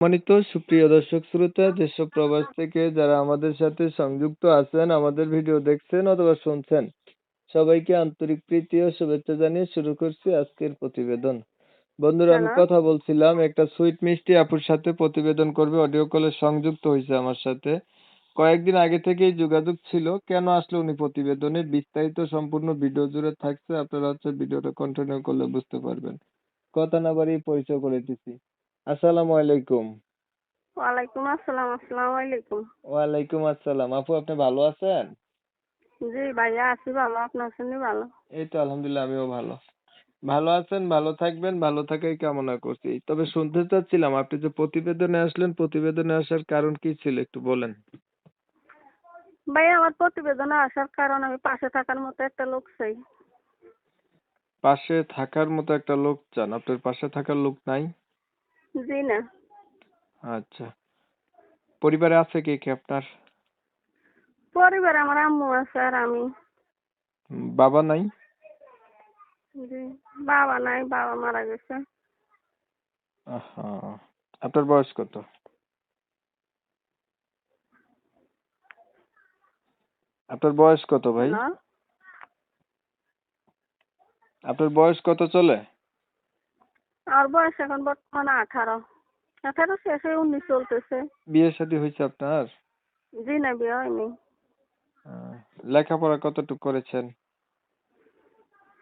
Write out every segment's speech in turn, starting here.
সম্মানিত সুপ্রিয় দর্শক শ্রোতা ও প্রবাস থেকে যারা আমাদের সাথে সংযুক্ত আছেন আমাদের ভিডিও দেখছেন অথবা শুনছেন সবাইকে আন্তরিক প্রীতি ও শুভেচ্ছা জানিয়ে শুরু করছি আজকের প্রতিবেদন। বন্ধুরা আমি কথা বলছিলাম একটা সুইট মিষ্টি আপুর সাথে প্রতিবেদন করবে অডিও কলে সংযুক্ত হয়েছে আমার সাথে। কয়েকদিন আগে থেকেই যোগাযোগ ছিল কেন আসলে উনি প্রতিবেদনে? বিস্তারিত সম্পূর্ণ ভিডিও জুড়ে থাকছে আপনারা হচ্ছে ভিডিওটা কন্টিনিউ করলে বুঝতে পারবেন। কথা না বাড়িয়ে পরিচয় করে দিচ্ছি। আসসালামু আলাইকুম। ওয়ালাইকুম আসসালাম আসসালামু আলাইকুম। ওয়ালাইকুম আসসালাম। আপু আপনি ভালো আছেন? জি ভাইয়া আছি ভালো আপনার ভালো? এই তো আলহামদুলিল্লাহ আমিও ভালো। ভালো আছেন ভালো থাকবেন ভালো থাকাই কামনা করছি। তবে শুনতে চাচ্ছিলাম আপনি যে প্রতিবেদনে আসলেন প্রতিবেদনে আসার কারণ কি ছিল একটু বলেন? ভাইয়া আমার প্রতিবেদনে আসার কারণ আমি পাশে থাকার মতো একটা লোক চাই। পাশে থাকার মতো একটা লোক চান? আপনার পাশে থাকার লোক নাই? জি না। আচ্ছা। পরিবারে আছে কে কে আপনার? পরিবারে আমার আম্মু আছে আর আমি। বাবা নাই? জি বাবা নাই বাবা মারা গেছে। আহা, আপনার বয়স কত? আপনার বয়স কত ভাই? আপনার বয়স কত চলে? আমার বয়স এখন বর্তমানে আঠারো। আঠারো শেষ হয়ে উনিশ চলতেছে। বিয়ে শাদী হয়েছে আপনার? জি না বিয়ে হয়নি। লেখাপড়া কতটুকু করেছেন?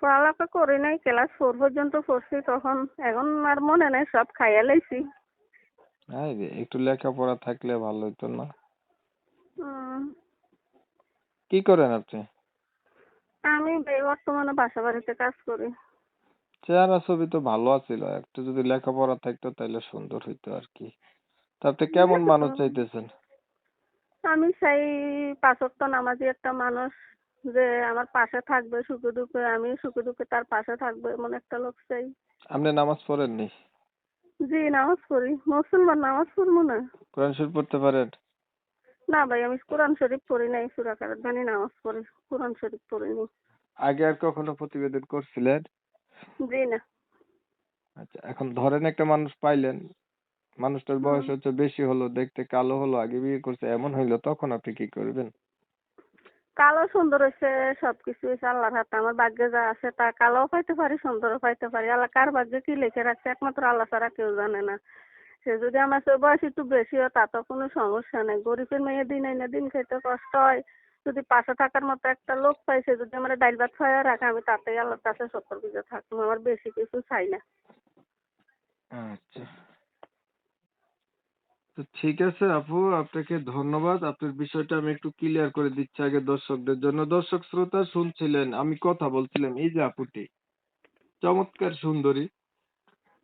পড়ালেখা করি নাই ক্লাস ফোর পর্যন্ত পড়ছি তখন এখন আর মনে নাই সব খাইয়া লাইছি। একটু লেখাপড়া থাকলে ভালো হতো না। কি করেন আপনি? আমি বর্তমানে বাসা বাড়িতে কাজ করি। চেহারা ছবি তো ভালো আছিল একটু যদি লেখাপড়া থাকতো তাহলে সুন্দর হইতো আর কি তা আপনি কেমন মানুষ চাইতেছেন? আমি চাই পাঁচক্ত নামাজি একটা মানুষ যে আমার পাশে থাকবে সুখে দুঃখে আমি সুখে দুঃখে তার পাশে থাকব এমন একটা লোক চাই। আপনি নামাজ পড়েননি? জি নামাজ পড়ি। মুসলমান নামাজ পড়ব না। কোরআন শরীফ পড়তে পারেন? না ভাই আমি কোরআন শরীফ পড়ি নাই সুরাকার জানি নামাজ পড়ি কোরআন শরীফ পড়িনি। আগে আর কখনো প্রতিবেদন করছিলেন? জি না। আচ্ছা এখন ধরেন একটা মানুষ পাইলেন মানুষটার বয়স হচ্ছে বেশি হলো দেখতে কালো হলো আগে বিয়ে করছে এমন হইল তখন আপনি কি করবেন? কালো সুন্দর হয়েছে সবকিছু হয়েছে আল্লাহর হাতে আমার ভাগ্যে যা আছে তা কালো পাইতে পারি সুন্দরও পাইতে পারি। আল্লাহ কার ভাগ্যে কি লিখে রাখছে একমাত্র আল্লাহ ছাড়া কেউ জানে না। সে যদি আমার বয়স একটু বেশি হয় তাতেও কোনো সমস্যা নেই। গরিবের মেয়ে দিন এনে দিন খেতে কষ্ট হয়। যদি পাশে থাকার মতো একটা লোক পাই সে যদি আমার ডাইল ভাত খাওয়া রাখে, আমি তাতেই আল্লাহর কাছে সত্তর কিছু থাকব। আমার বেশি কিছু চাই না। আচ্ছা। তো ঠিক আছে আপু, আপনাকে ধন্যবাদ। আপনার বিষয়টা আমি একটু ক্লিয়ার করে দিচ্ছি আগে দর্শকদের জন্য। দর্শক, শ্রোতা শুনছিলেন, আমি কথা বলছিলাম, এই যে আপুটি, চমৎকার সুন্দরী।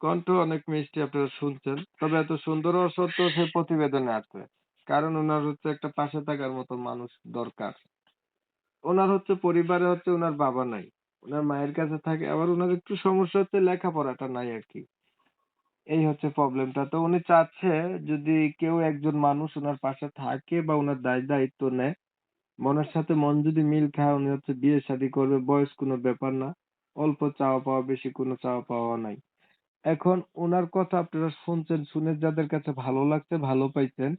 কণ্ঠ অনেক মিষ্টি আপনারা শুনছেন, তবে এত সুন্দর সত্ত্বেও সে প্রতিবেদনে আছে। কারণ ওনার হচ্ছে একটা পাশে থাকার মতো মানুষ দরকার। ওনার হচ্ছে পরিবারে হচ্ছে ওনার বাবা নাই ওনার মায়ের কাছে থাকে, আবার ওনার একটু সমস্যা হচ্ছে লেখাপড়াটা নাই আর কি। এই হচ্ছে প্রবলেমটা তো উনি চাচ্ছে যদি কেউ একজন মানুষ ওনার পাশে থাকে বা ওনার দায় দায়িত্ব নেয়, মনের সাথে মন যদি মিল খায়, উনি হচ্ছে বিয়ে শাদী করবে, বয়স কোনো ব্যাপার না, অল্প চাওয়া পাওয়া, বেশি কোনো চাওয়া পাওয়া নাই। এখন ওনার কথা আপনারা শুনছেন, শুনে যাদের কাছে ভালো লাগছে, ভালো পাইছেন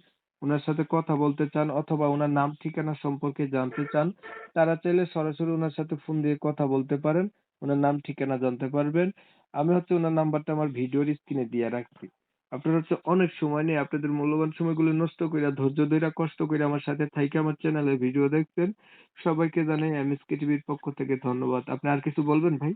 ওনার সাথে কথা বলতে চান অথবা ওনার নাম ঠিকানা সম্পর্কে জানতে চান, তারা চাইলে সরাসরি ওনার সাথে ফোন দিয়ে কথা বলতে পারেন ওনার নাম ঠিকানা জানতে পারবেন। আমি হচ্ছে ওনার নাম্বারটা আমার ভিডিওর স্ক্রিনে দিয়ে রাখছি। আপনারা হচ্ছে অনেক সময় নিয়ে আপনাদের মূল্যবান সময়গুলো নষ্ট কইরা, ধৈর্য ধইরা, কষ্ট করে আমার সাথে থাইকে আমার চ্যানেলে ভিডিও দেখছেন। সবাইকে জানাই এমএসকে টিভির পক্ষ থেকে ধন্যবাদ। আপনি আর কিছু বলবেন ভাই?